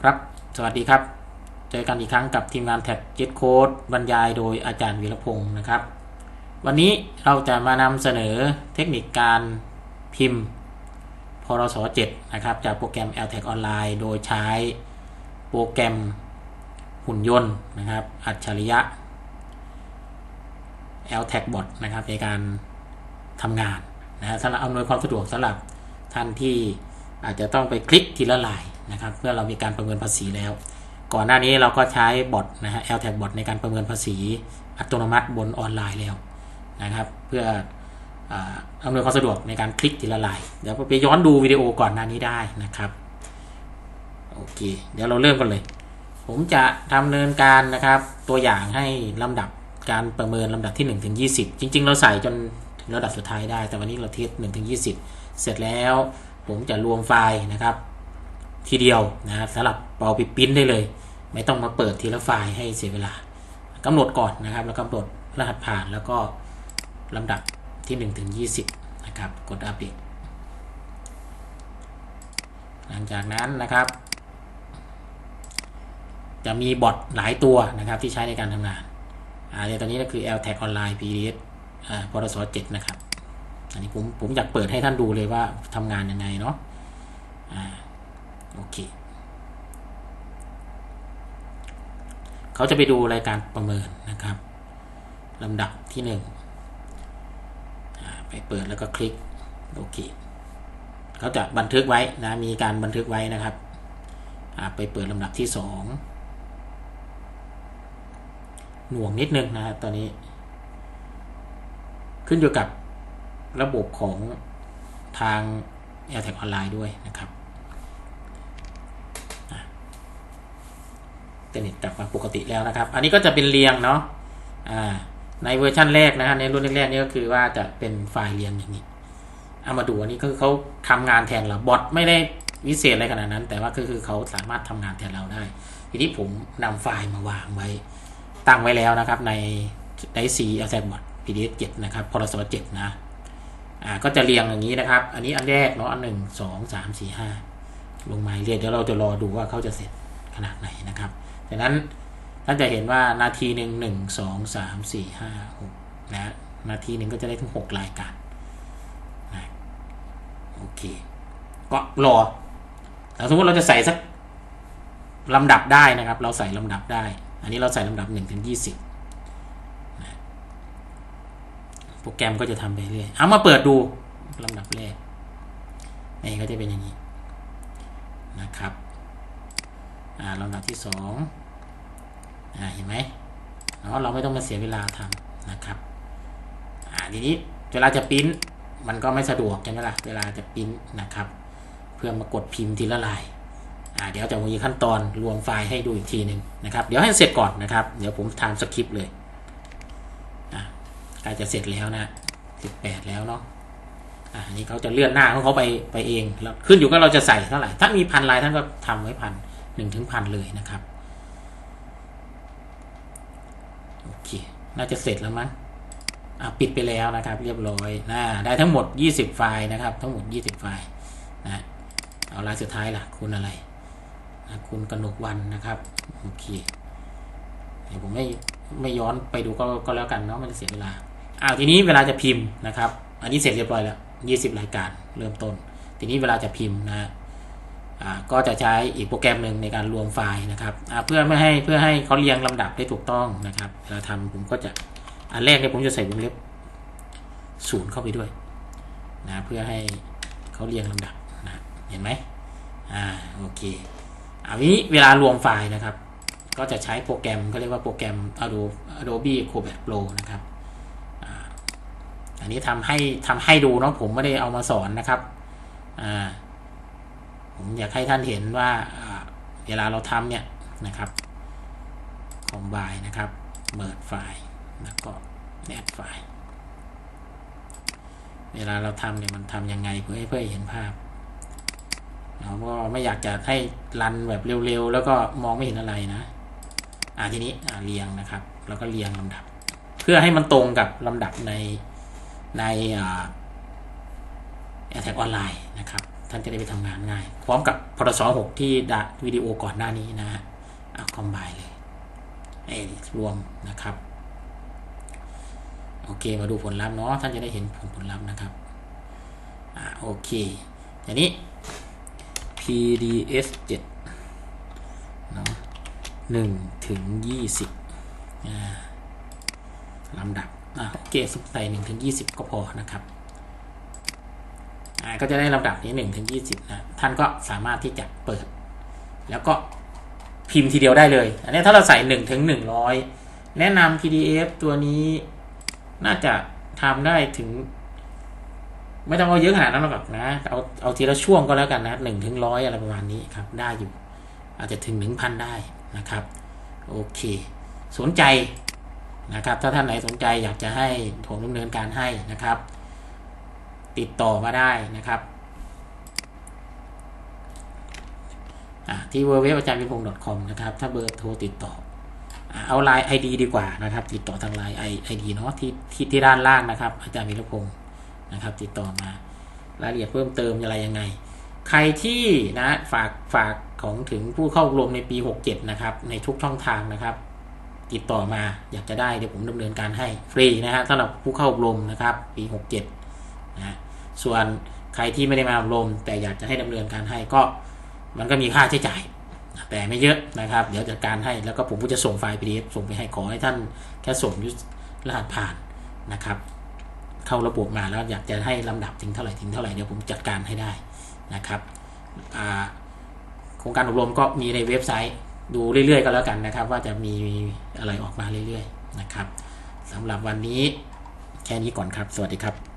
ครับ สวัสดีครับ เจอกันอีกครั้งกับทีมงานแท็กเจ็ตโค้ดบรรยายโดยอาจารย์วีรพงศ์นะครับ วันนี้เราจะมานำเสนอเทคนิคการพิมพ์พรส7นะครับ จากโปรแกรม l t e c h Online โดยใช้โปรแกรมหุ่นยนต์นะครับ อัจฉริยะ l t e c h Bot นะครับในการทำงานนะฮะสำหรับอำนวยความสะดวกสำหรับท่านที่อาจจะต้องไปคลิกทีละลาย นะครับ เพื่อเรามีการประเมินภาษีแล้ว ก่อนหน้านี้เราก็ใช้บอทนะฮะ l t a g bot ในการประเมินภาษีอัตโนมัติบนออนไลน์แล้วนะครับ เพื่ออาอำนวยความสะดวกในการคลิกทีละลาย เดี๋ยวไปย้อนดูวิดีโอก่อนหน้านี้ได้นะครับ โอเค เดี๋ยวเราเริ่มกันเลย ผมจะดำเนินการนะครับ ตัวอย่างให้ลำดับการประเมินลำดับที่ 1 ถึง 20 จริง ๆ เราใส่จนถึงระดับสุดท้ายได้ แต่วันนี้เราเทส1ถึง 20 เสร็จแล้วผมจะรวมไฟล์นะครับ ทีเดียวนะครับสำหรับเอาไปปิ้นได้เลย ไม่ต้องมาเปิดทีละไฟล์ให้เสียเวลากำหนดก่อนนะครับ แล้วกำหนดรหัสผ่านแล้วก็ลำดับที่1ถึง20 นะครับ กดอัปเดต หลังจากนั้นนะครับ จะมีบอทหลายตัวนะครับที่ใช้ในการทำงานอ่าในตอนนี้ก็คือ l t a g Online PDF อ่าพรส7นะครับ อันนี้ผมผมอยากเปิดให้ท่านดูเลยว่าทำงานยังไงเนาะอ่า โอเค เขาจะไปดูรายการประเมินนะครับลำดับที่หนึ่งไปเปิดแล้วก็คลิกโอเคเขาจะบันทึกไว้นะ มีการบันทึกไว้นะครับไปเปิดลำดับที่สองหน่วงนิดนึงนะครับตอนนี้ ขึ้นอยู่กับระบบของทาง a i r t a g ออนไลน์ด้วยนะครับ เทอร์เน็ตกลับมาปกติแล้วนะครับ อันนี้ก็จะเป็นเรียงเนาะในเวอร์ชันแรกนะฮะในรุ่นแรกๆนี่ก็คือว่าจะเป็นไฟล์เรียงอย่างนี้เอามาดูอันนี้คือเขาทำงานแทนเราบอทไม่ได้วิเศษอะไรขนาดนั้น แต่ว่าก็คือเขาสามารถทำงานแทนเราได้ ทีนี้ผมนำไฟล์มาวางไว้ ตั้งไว้แล้วนะครับ ในใน C l z b o t PDF 7นะครับพอรส7นะอ่าก็จะเรียงอย่างนี้นะครับ อันนี้อันแรกเนาะอันหนึ่งสองสามสี่ห้าลงมาเรียกเดี๋ยวเราจะรอดูว่าเขาจะเสร็จขนาดไหนนะครับ ดังนั้นท่านจะเห็นว่านาทีหนึ่งหนึ่งสองสามสี่ห้าหกนะนาทีหนึ่งก็จะได้ถึงหกรายการนะโอเค ก็รอแต่สมมติเราจะใส่สักลำดับได้นะครับ เราใส่ลำดับได้ อันนี้เราใส่ลำดับหนึ่งถึงยี่สิบโปรแกรมก็จะทำไปเรื่อยเอามาเปิดดูลำดับแรกนี่ก็จะเป็นอย่างนี้นะครับ อ่าลำดับที่สองอ่าเห็นไหมเนาะเราไม่ต้องมาเสียเวลาทำนะครับอ่าทีนี้เวลาจะปริ้นมันก็ไม่สะดวกใช่ไหมล่ะเวลาจะปริ้นนะครับ เพื่อมากดพิมพ์ทีละลายอ่าเดี๋ยวจะมีขั้นตอนรวมไฟล์ให้ดูอีกทีหนึ่งนะครับเดี๋ยวให้เสร็จก่อนนะครับ เดี๋ยวผมทำสคริปต์เลยใกล้จะเสร็จแล้วนะสิบแปดแล้วเนาะอ่านี่เขาจะเลื่อนหน้าของเขาไปไปเองแล้วขึ้นอยู่กับเราจะใส่เท่าไหร่ถ้ามีพันลายท่านก็ทำไว้พัน หนึ่งถึงพันเลยนะครับ โอเค น่าจะเสร็จแล้วมั้งอ่าปิดไปแล้วนะครับ เรียบร้อยนะได้ทั้งหมด 20 ไฟล์นะครับ ทั้งหมด 20 ไฟล์นะเอารายสุดท้ายล่ะ คุณอะไรนะคุณกนกวันนะครับโอเคเดี๋ยวผมไม่ไม่ย้อนไปดูก็ก็แล้วกันเนาะมันจะเสียเวลาอ้าวทีนี้เวลาจะพิมพ์นะครับ อันนี้เสร็จเรียบร้อยแล้ว 20 รายการเริ่มต้น ทีนี้เวลาจะพิมพ์นะ ก็จะใช้อีกโปรแกรมหนึ่งในการรวมไฟล์นะครับเพื่อไม่ให้เพื่อให้เขาเรียงลำดับได้ถูกต้องนะครับเวลาทำผมก็จะอันแรกเนี่ยผมจะใส่วงเล็บศูนย์เข้าไปด้วยนะเพื่อให้เขาเรียงลำดับนะเห็นไหมอ่าโอเคอันนี้เวลารวมไฟล์นะครับ ก็จะใช้โปรแกรมเขาเรียกว่าโปรแกรม Adobe Adobe Acrobat Pro นะครับอันนี้ทำให้ทำให้ดูเนาะผมไม่ได้เอามาสอนนะครับอ่า ผมอยากให้ท่านเห็นว่าเวลาเราทำเนี่ยนะครับคอมไบนะครับเมิดไฟล์แล้วก็แนดไฟล์เวลาเราทำเนี่ยมันทำยังไงเพื่อให้เพื่อหเห็นภาพเราก็ไม่อยากจะให้รันแบบเร็วๆ แล้วก็มองไม่เห็นอะไรนะ อ่าทีนี้อ่าเรียงนะครับ แล้วก็เรียงลำดับ เพื่อให้มันตรงกับลำดับในในอ่าแอทแทกออนไลน์นะครับ ท่านจะได้ไปทำงานง่าย พร้อมกับพรสหกที่ดะวิดีโอก่อนหน้านี้นะฮะเอาคอมไบเลยเอ้ยรวมนะครับโอเคมาดูผลลัพธ์เนาะท่านจะได้เห็นผลผลลัพธ์นะครับอ่าโอเคทีนี้ PDS 7เนาะหนึ่งถึงยี่สิบอ่าลำดับอ่าโอเคสมใส่หนึ่งถึงยี่สิบก็พอนะครับ ก็จะได้ลำดับนี้หนึ่งถึงยี่สิบนะท่านก็สามารถที่จะเปิด แล้วก็พิมพ์ทีเดียวได้เลย อันนี้ถ้าเราใส่หนึ่งถึงหนึ่งร้อยแนะนำ PDF ตัวนี้น่าจะทำได้ถึง ไม่ต้องเอาเยอะขนาดนั้นหรอกนะเอาเอาทีละช่วงก็แล้วกันนะหนึ่งถึงร้อยอะไรประมาณนี้ครับ ได้อยู่ อาจจะถึงหนึ่งพันได้นะครับ โอเค สนใจนะครับ ถ้าท่านไหนสนใจอยากจะให้ผมดำเนินการให้นะครับ ติดต่อมาได้นะครับที่ w w w อาจารย์วิพงศ์ .com นะครับถ้าเบอร์โทรติดต่อ เอาไลน์ ID ดีกว่านะครับ ติดต่อทางไลน์ ID เนาะที่ที่ที่ด้านล่างนะครับ อาจารย์วิพงศ์นะครับ ติดต่อมารายละเอียดเพิ่มเติมอะไรยังไง ใครที่นะฝากฝากของถึงผู้เข้าอบรมในปี 67 นะครับ ในทุกช่องทางนะครับ ติดต่อมาอยากจะได้เดี๋ยวผมดำเนินการให้ฟรีนะฮะสำหรับผู้เข้าอบรมนะครับ ปี 67 นะส่วนใครที่ไม่ได้มาอบรม แต่อยากจะให้ดำเนินการให้ก็มันก็มีค่าใช้จ่าย แต่ไม่เยอะนะครับ เดี๋ยวจัดการให้แล้วก็ผมก็จะส่งไฟล์ PDF ส่งไปให้ขอให้ท่านแค่ส่งยุรหัสผ่านนะครับ เข้าระบบมาแล้วอยากจะให้ลำดับถึงเท่าไหร่ถึงเท่าไหร่เดี๋ยวผมจัดการให้ได้นะครับโครงการอบรมก็มีในเว็บไซต์ดูเรื่อยๆ ก็แล้วกันนะครับ ว่าจะมีอะไรออกมาเรื่อยๆนะครับสำหรับวันนี้แค่นี้ก่อนครับ สวัสดีครับ